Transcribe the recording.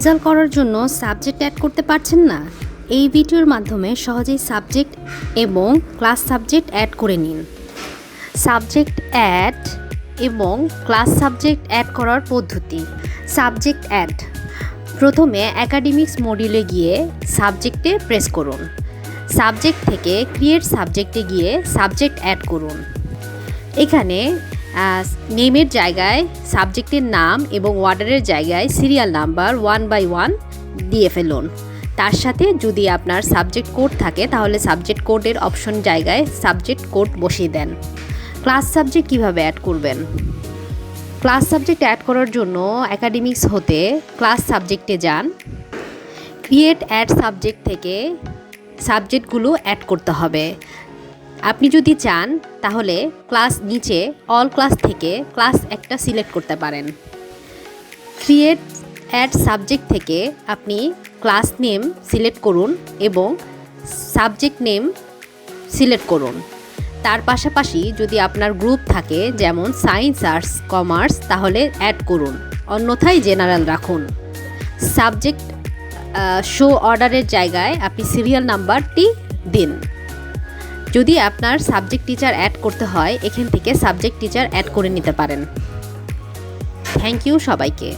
Result করার জন্য subject add করতে পারছেন না? এই ভিডিওর মাধ্যমে সহজেই সাবজেক্ট এবং ক্লাস সাবজেক্ট অ্যাড করে নিন। সাবজেক্ট অ্যাড এবং ক্লাস সাবজেক্ট অ্যাড করার পদ্ধতি। সাবজেক্ট অ্যাড প্রথমে একাডেমিক্স মডিউলে গিয়ে সাবজেক্টে প্রেস করুন। সাবজেক্ট থেকে ক্রিয়েট সাবজেক্টে গিয়ে সাবজেক্ট অ্যাড করুন। এখানে নেমের জায়গায় সাবজেক্টের নাম এবং ওয়ার্ডারের জায়গায় serial number one by one দিয়ে ফেলুন। তার সাথে যদি আপনার সাবজেক্ট কোড থাকে, তাহলে সাবজেক্ট কোডের অপশন জায়গায় সাবজেক্ট কোড বসিয়ে দেন। ক্লাস সাবজেক্ট কীভাবে অ্যাড করবেন? ক্লাস সাবজেক্ট অ্যাড করার জন্য অ্যাকাডেমিক্স হতে ক্লাস সাবজেক্টে যান। ক্রিয়েট অ্যাড সাবজেক্ট থেকে সাবজেক্টগুলো অ্যাড করতে হবে। আপনি যদি চান, তাহলে ক্লাস নিচে অল ক্লাস থেকে ক্লাস একটা সিলেক্ট করতে পারেন। ক্রিয়েট অ্যাড সাবজেক্ট থেকে আপনি ক্লাস নেম সিলেক্ট করুন এবং সাবজেক্ট নেম সিলেক্ট করুন। তার পাশাপাশি যদি আপনার গ্রুপ থাকে, যেমন সায়েন্স আর্টস কমার্স তাহলে অ্যাড করুন। অন্যথায় জেনারেল রাখুন। সাবজেক্ট শো অর্ডারের জায়গায় আপনি সিরিয়াল নাম্বারটি দিন। যদি আপনার সাবজেক্ট টিচার অ্যাড করতে হয়, এখান থেকে সাবজেক্ট টিচার অ্যাড করে নিতে পারেন। থ্যাংক ইউ সবাইকে।